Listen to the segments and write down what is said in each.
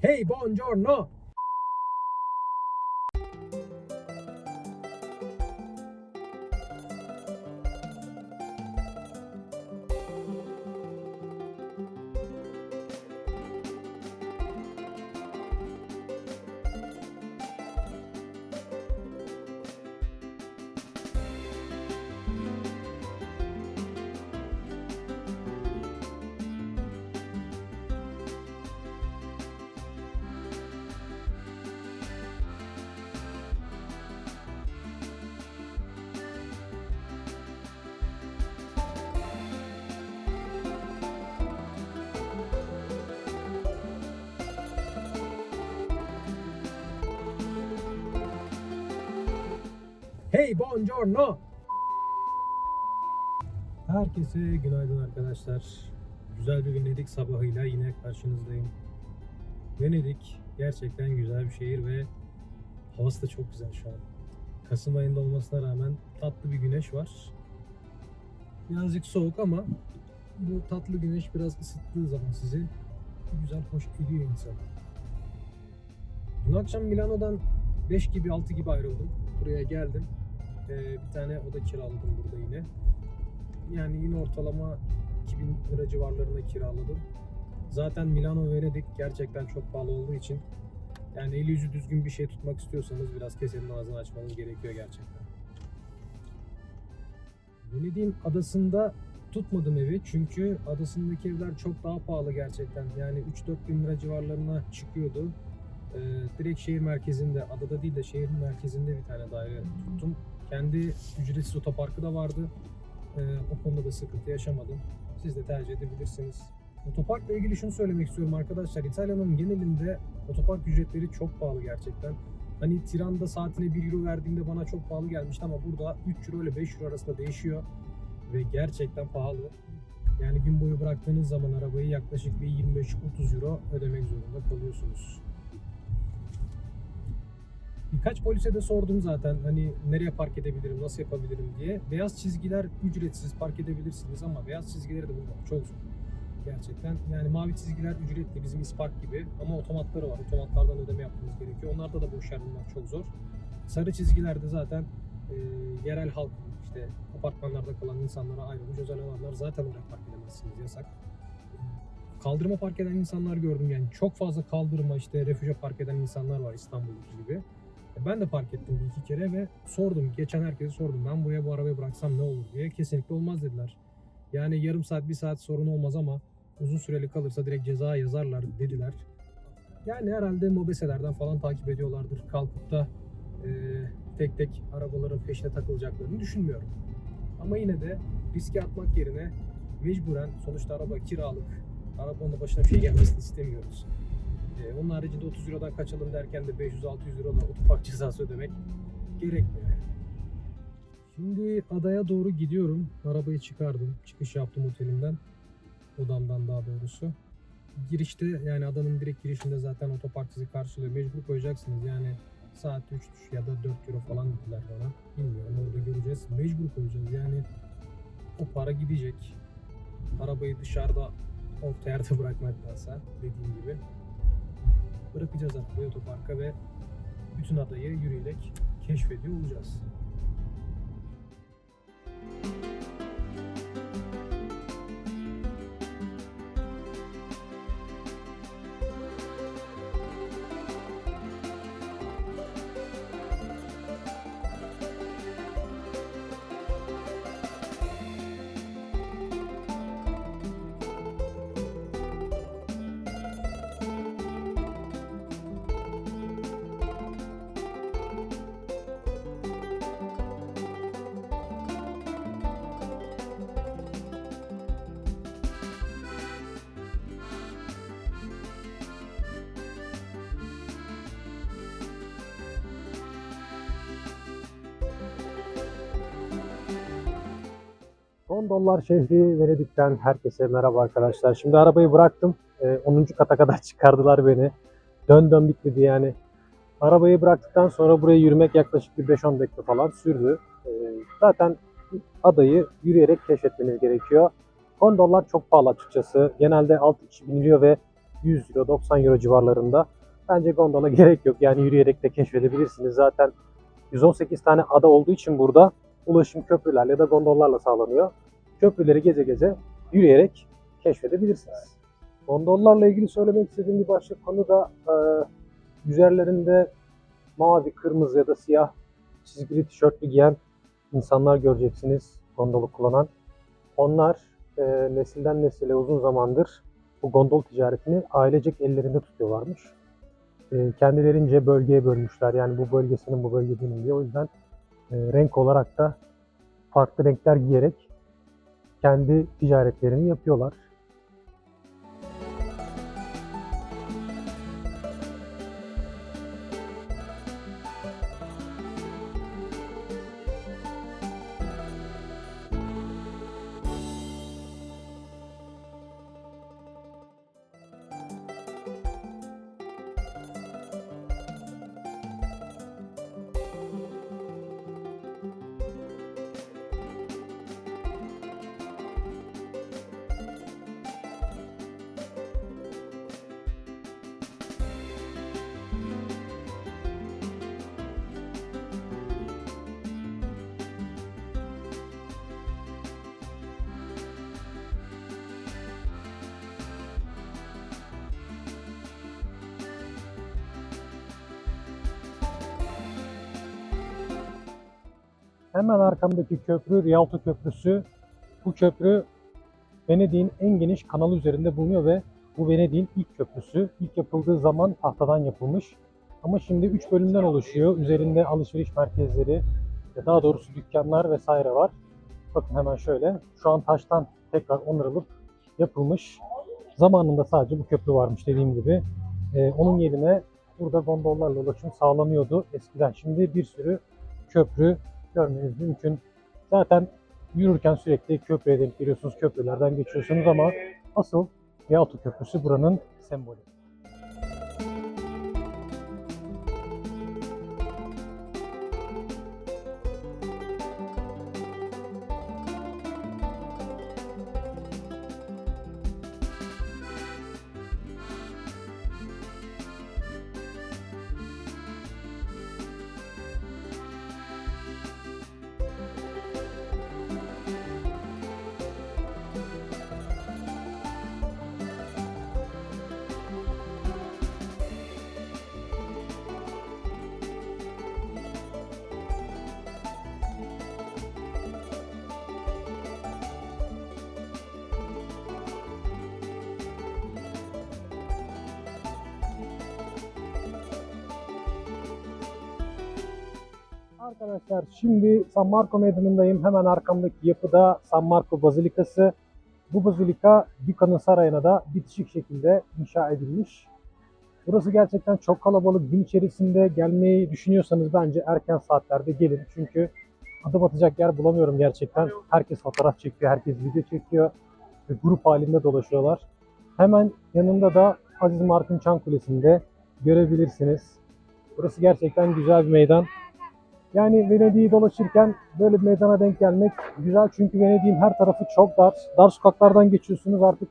Hey buongiorno. Hey buongiorno. Herkese günaydın arkadaşlar. Güzel bir Venedik sabahıyla yine karşınızdayım. Venedik gerçekten güzel bir şehir ve havası da çok güzel şu an. Kasım ayında olmasına rağmen tatlı bir güneş var. Birazcık soğuk ama bu tatlı güneş biraz ısıttığı zaman sizi güzel hoş ediyor insan. Dün akşam Milano'dan 5 gibi 6 gibi ayrıldım. Buraya geldim. Ee, bir tane oda kiraladım burada yine. Yani yine ortalama 2000 lira civarlarında kiraladım. Zaten Milano Venedik gerçekten çok pahalı olduğu için yani eli yüzü düzgün bir şey tutmak istiyorsanız biraz kesenin ağzını açmanız gerekiyor gerçekten. Venedik'in adasında tutmadım evi çünkü adasındaki evler çok daha pahalı gerçekten. Yani 3-4 bin lira civarlarına çıkıyordu. Ee, direkt şehir merkezinde, adada değil de şehrin merkezinde bir tane daire tuttum. Kendi ücretsiz otoparkı da vardı. Ee, o konuda da sıkıntı yaşamadım. Siz de tercih edebilirsiniz. Otoparkla ilgili şunu söylemek istiyorum arkadaşlar. İtalya'nın genelinde otopark ücretleri çok pahalı gerçekten. Hani Tiran'da saatine 1 euro verdiğimde bana çok pahalı gelmişti ama burada 3 euro ile 5 euro arasında değişiyor. Ve gerçekten pahalı. Yani gün boyu bıraktığınız zaman arabayı yaklaşık bir 25-30 euro ödemek zorunda kalıyorsunuz. Birkaç polise de sordum zaten hani nereye park edebilirim, nasıl yapabilirim diye. Beyaz çizgiler ücretsiz park edebilirsiniz ama beyaz çizgileri de bulmak çok zor. Gerçekten yani mavi çizgiler ücretli bizim ispark gibi ama otomatları var. Otomatlardan ödeme yapmanız gerekiyor. Onlarda da boş yer bulmak çok zor. Sarı çizgilerde zaten e, yerel halk işte apartmanlarda kalan insanlara ayrılmış özel alanlar zaten oraya park edemezsiniz yasak. Kaldırıma park eden insanlar gördüm yani çok fazla kaldırıma işte refüje park eden insanlar var İstanbul'daki gibi. E, Ben de park ettim bir iki kere ve sordum. Geçen herkese sordum. Ben buraya bu arabayı bıraksam ne olur diye. Kesinlikle olmaz dediler. Yani yarım saat bir saat sorun olmaz ama uzun süreli kalırsa direkt ceza yazarlar dediler. Yani herhalde mobeselerden falan takip ediyorlardır. Kalkıp da e, tek tek arabaların peşine takılacaklarını düşünmüyorum. Ama yine de riske atmak yerine mecburen sonuçta araba kiralık. Arabanın da başına bir şey gelmesini istemiyoruz. Ee, onun haricinde 30 Euro'dan kaçalım derken de 500-600 Euro da otopark cezası ödemek gerekmiyor. Şimdi adaya doğru gidiyorum. Arabayı çıkardım. Çıkış yaptım otelimden. Odamdan daha doğrusu. Girişte yani adanın direkt girişinde zaten otopark sizi karşılıyor. Mecbur koyacaksınız yani saat 3 ya da 4 euro falan dediler bana. Bilmiyorum orada göreceğiz. Mecbur koyacağız yani o para gidecek. Arabayı dışarıda orta yerde bırakmaktansa dediğim gibi bırakacağız arabayı otoparka ve bütün adayı yürüyerek keşfediyor olacağız. Dolar şehri Venedik'ten herkese merhaba arkadaşlar. Şimdi arabayı bıraktım. Ee, 10. kata kadar çıkardılar beni. Dön dön bitmedi yani. Arabayı bıraktıktan sonra buraya yürümek yaklaşık bir 5-10 dakika falan sürdü. Ee, zaten adayı yürüyerek keşfetmeniz gerekiyor. dolar çok pahalı açıkçası. Genelde 6 kişi biniliyor ve 100 euro 90 euro civarlarında. Bence gondola gerek yok. Yani yürüyerek de keşfedebilirsiniz. Zaten 118 tane ada olduğu için burada ulaşım köprülerle da gondollarla sağlanıyor. Köprüleri geze geze yürüyerek keşfedebilirsiniz. Gondollarla ilgili söylemek istediğim bir başka konu da e, üzerlerinde mavi, kırmızı ya da siyah çizgili tişörtlü giyen insanlar göreceksiniz gondolu kullanan. Onlar e, nesilden nesile uzun zamandır bu gondol ticaretini ailecek ellerinde tutuyorlarmış. E, kendilerince bölgeye bölmüşler. Yani bu bölgesinin bu bölgenin diye. O yüzden e, renk olarak da farklı renkler giyerek kendi ticaretlerini yapıyorlar. Hemen arkamdaki köprü Rialto Köprüsü. Bu köprü Venedik'in en geniş kanalı üzerinde bulunuyor ve bu Venedik'in ilk köprüsü. İlk yapıldığı zaman tahtadan yapılmış. Ama şimdi 3 bölümden oluşuyor. Üzerinde alışveriş merkezleri, daha doğrusu dükkanlar vesaire var. Bakın hemen şöyle. Şu an taştan tekrar onarılıp yapılmış. Zamanında sadece bu köprü varmış dediğim gibi. Ee, onun yerine burada gondollarla ulaşım sağlanıyordu eskiden. Şimdi bir sürü köprü görmeniz mümkün. Zaten yürürken sürekli köprüye denk geliyorsunuz, köprülerden geçiyorsunuz ama asıl Rialto Köprüsü buranın sembolü. Arkadaşlar şimdi San Marco Meydanı'ndayım. Hemen arkamdaki yapıda San Marco Bazilikası. Bu bazilika Duca'nın sarayına da bitişik şekilde inşa edilmiş. Burası gerçekten çok kalabalık. Gün içerisinde gelmeyi düşünüyorsanız bence erken saatlerde gelin. Çünkü adım atacak yer bulamıyorum gerçekten. Herkes fotoğraf çekiyor, herkes video çekiyor. Ve grup halinde dolaşıyorlar. Hemen yanında da Aziz Mark'ın Çan Kulesi'nde görebilirsiniz. Burası gerçekten güzel bir meydan. Yani Venedik'i dolaşırken böyle bir meydana denk gelmek güzel çünkü Venedik'in her tarafı çok dar. Dar sokaklardan geçiyorsunuz artık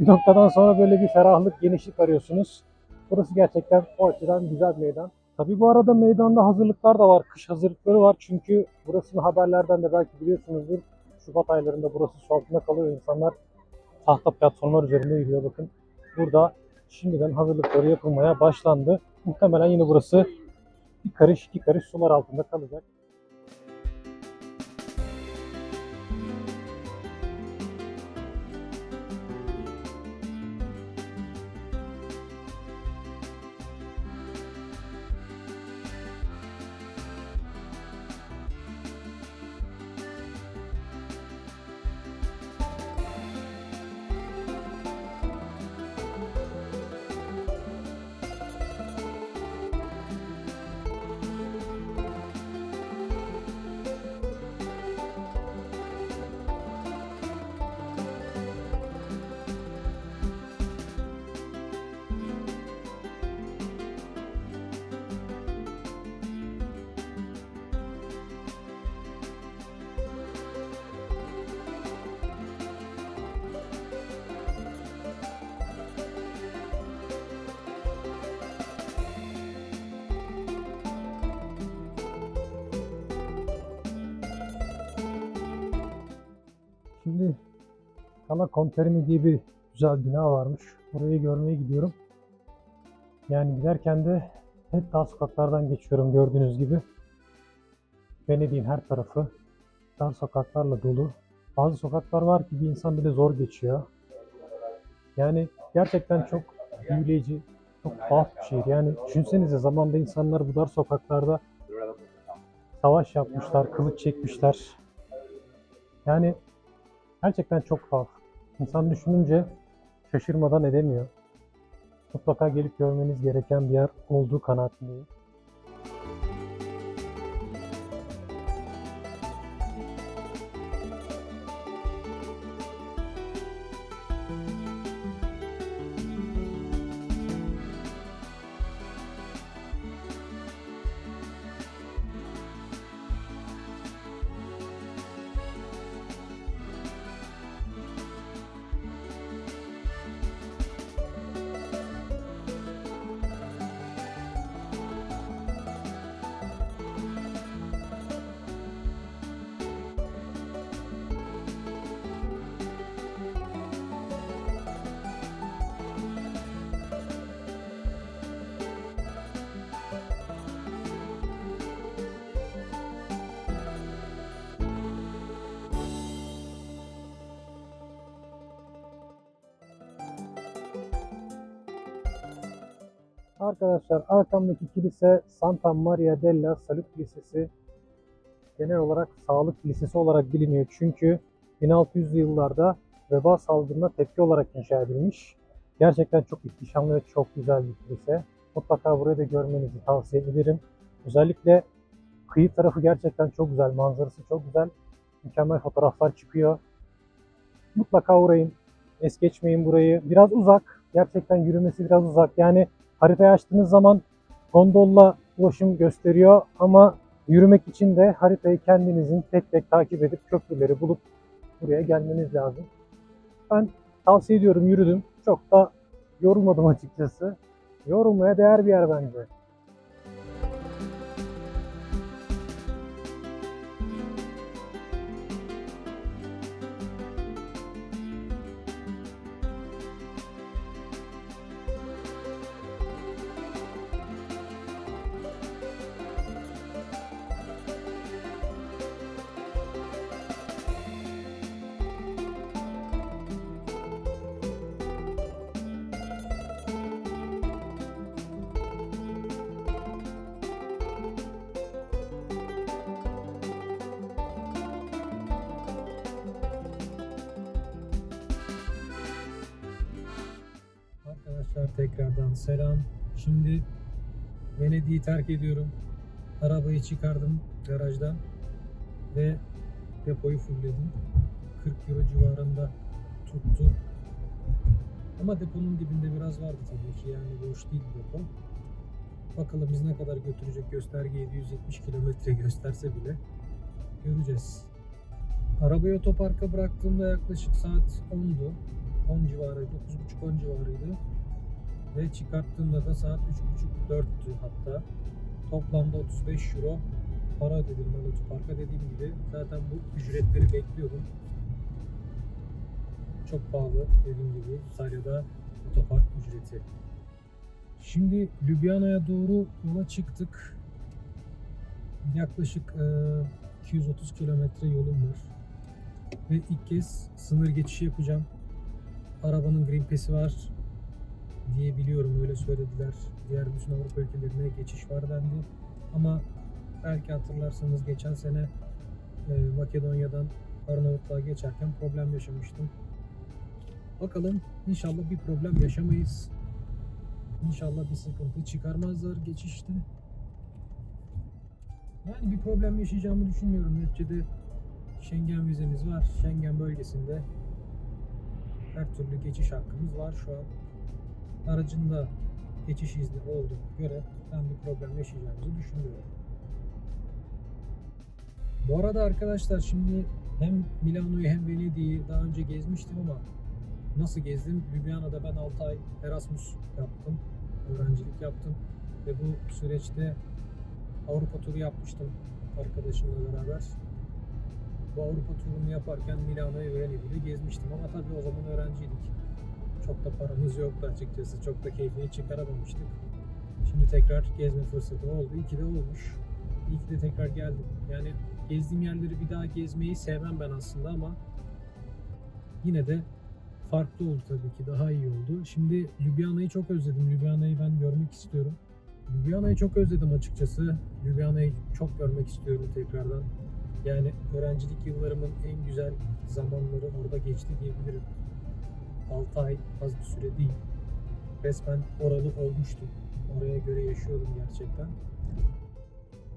bir noktadan sonra böyle bir ferahlık, genişlik arıyorsunuz. Burası gerçekten o açıdan güzel bir meydan. Tabi bu arada meydanda hazırlıklar da var, kış hazırlıkları var çünkü burasını haberlerden de belki biliyorsunuzdur. Şubat aylarında burası su altında kalıyor. İnsanlar tahta platformlar üzerinde yürüyor bakın. Burada şimdiden hazırlıkları yapılmaya başlandı. Muhtemelen yine burası bir karış iki karış sular altında kalacak. Şimdi Kala Konterni diye bir güzel bina varmış. Orayı görmeye gidiyorum. Yani giderken de hep dar sokaklardan geçiyorum gördüğünüz gibi. Venedik'in her tarafı dar sokaklarla dolu. Bazı sokaklar var ki bir insan bile zor geçiyor. Yani gerçekten çok büyüleyici, çok tuhaf bir şehir. Yani düşünsenize zamanda insanlar bu dar sokaklarda savaş yapmışlar, kılıç çekmişler. Yani gerçekten çok tuhaf. İnsan düşününce şaşırmadan edemiyor. Mutlaka gelip görmeniz gereken bir yer olduğu kanaatindeyim. Arkadaşlar arkamdaki kilise Santa Maria della Salute Kilisesi genel olarak sağlık kilisesi olarak biliniyor. Çünkü 1600'lü yıllarda veba salgınına tepki olarak inşa edilmiş. Gerçekten çok ihtişamlı ve çok güzel bir kilise. Mutlaka burayı da görmenizi tavsiye ederim. Özellikle kıyı tarafı gerçekten çok güzel. Manzarası çok güzel. Mükemmel fotoğraflar çıkıyor. Mutlaka uğrayın. Es geçmeyin burayı. Biraz uzak. Gerçekten yürümesi biraz uzak. Yani haritayı açtığınız zaman gondolla ulaşım gösteriyor ama yürümek için de haritayı kendinizin tek tek takip edip köprüleri bulup buraya gelmeniz lazım. Ben tavsiye ediyorum yürüdüm. Çok da yorulmadım açıkçası. Yorulmaya değer bir yer bence. Tekrardan selam. Şimdi Venedik'i terk ediyorum. Arabayı çıkardım garajdan ve depoyu fullledim. 40 euro civarında tuttu. Ama deponun dibinde biraz vardı tabii ki yani boş değil depo. Bakalım biz ne kadar götürecek gösterge 770 kilometre gösterse bile göreceğiz. Arabayı otoparka bıraktığımda yaklaşık saat 10'du. 10 civarıydı, 9.30-10 civarıydı. Ve çıkarttığımda da saat 3.30-4'tü hatta. Toplamda 35 euro para ödedim ben otoparka dediğim gibi. Zaten bu ücretleri bekliyordum. Çok pahalı dediğim gibi İtalya'da otopark ücreti. Şimdi Ljubljana'ya doğru yola çıktık. Yaklaşık eee, 230 kilometre yolum var. Ve ilk kez sınır geçişi yapacağım. Arabanın Green Pass'i var diye biliyorum öyle söylediler. Diğer bütün Avrupa ülkelerine geçiş var dendi. Ama belki hatırlarsanız geçen sene e, Makedonya'dan Arnavutluğa geçerken problem yaşamıştım. Bakalım inşallah bir problem yaşamayız. İnşallah bir sıkıntı çıkarmazlar geçişte. Yani bir problem yaşayacağımı düşünmüyorum. Neticede Schengen vizemiz var. Schengen bölgesinde her türlü geçiş hakkımız var şu an. Aracında geçiş izni olduğuna göre ben bir problem yaşayacağımızı düşünmüyorum. Bu arada arkadaşlar şimdi hem Milano'yu hem Venedik'i daha önce gezmiştim ama nasıl gezdim? Ljubljana'da ben 6 ay Erasmus yaptım. Öğrencilik yaptım. Ve bu süreçte Avrupa turu yapmıştım arkadaşımla beraber. bu Avrupa turunu yaparken Milano'yu ve Venedik'i gezmiştim ama tabii o zaman öğrenciydik. Çok da paramız yoktu açıkçası. Çok da keyfini çıkaramamıştık. Şimdi tekrar gezme fırsatı oldu. İyi ki de olmuş. İyi ki de tekrar geldim. Yani gezdiğim yerleri bir daha gezmeyi sevmem ben aslında ama yine de farklı oldu tabii ki. Daha iyi oldu. Şimdi Ljubljana'yı çok özledim. Ljubljana'yı ben görmek istiyorum. Ljubljana'yı çok özledim açıkçası. Ljubljana'yı çok görmek istiyorum tekrardan. Yani öğrencilik yıllarımın en güzel zamanları orada geçti diyebilirim. 6 ay az bir süre değil. Resmen oralı olmuştum. Oraya göre yaşıyordum gerçekten.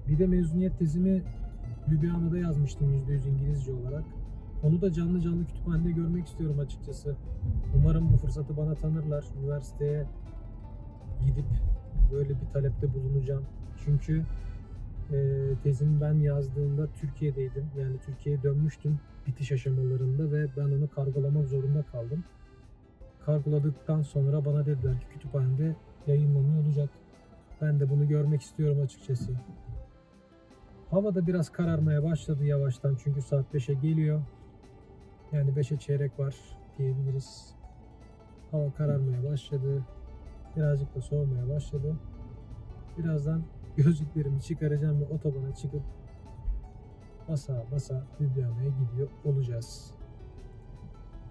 Bir de mezuniyet tezimi Ljubljana'da yazmıştım %100 İngilizce olarak. Onu da canlı canlı kütüphanede görmek istiyorum açıkçası. Umarım bu fırsatı bana tanırlar. Üniversiteye gidip böyle bir talepte bulunacağım. Çünkü e, tezimi ben yazdığımda Türkiye'deydim. Yani Türkiye'ye dönmüştüm bitiş aşamalarında ve ben onu kargolamak zorunda kaldım. Kargoladıktan sonra bana dediler ki kütüphanede yayınlanıyor olacak. Ben de bunu görmek istiyorum açıkçası. Hava da biraz kararmaya başladı yavaştan çünkü saat 5'e geliyor. Yani 5'e çeyrek var diyebiliriz. Hava kararmaya başladı. Birazcık da soğumaya başladı. Birazdan gözlüklerimi çıkaracağım ve otobana çıkıp basa basa Ljubljana'ya gidiyor olacağız.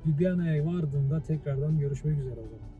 Ljubljana'ya vardığımda tekrardan görüşmek üzere o zaman.